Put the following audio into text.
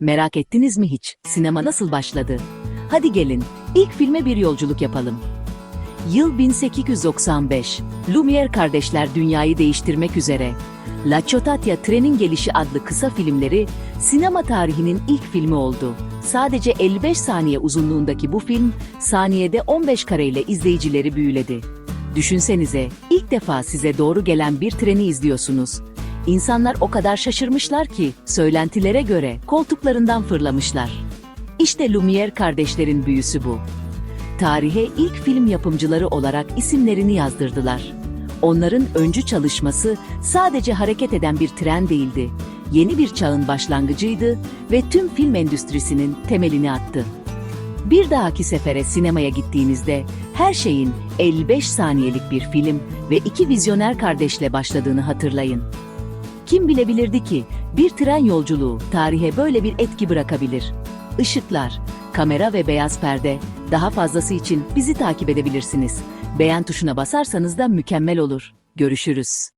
Merak ettiniz mi hiç? Sinema nasıl başladı? Hadi gelin, ilk filme bir yolculuk yapalım. Yıl 1895. Lumière kardeşler dünyayı değiştirmek üzere. La Ciotad'ya Trenin Gelişi adlı kısa filmleri sinema tarihinin ilk filmi oldu. Sadece 55 saniye uzunluğundaki bu film saniyede 15 kareyle izleyicileri büyüledi. Düşünsenize, ilk defa size doğru gelen bir treni izliyorsunuz. İnsanlar o kadar şaşırmışlar ki söylentilere göre koltuklarından fırlamışlar. İşte Lumière kardeşlerin büyüsü bu. Tarihe ilk film yapımcıları olarak isimlerini yazdırdılar. Onların öncü çalışması sadece hareket eden bir tren değildi. Yeni bir çağın başlangıcıydı ve tüm film endüstrisinin temelini attı. Bir dahaki sefere sinemaya gittiğinizde her şeyin 55 saniyelik bir film ve iki vizyoner kardeşle başladığını hatırlayın. Kim bilebilirdi ki bir tren yolculuğu tarihe böyle bir etki bırakabilir? Işıklar, kamera ve beyaz perde. Daha fazlası için bizi takip edebilirsiniz. Beğen tuşuna basarsanız da mükemmel olur. Görüşürüz.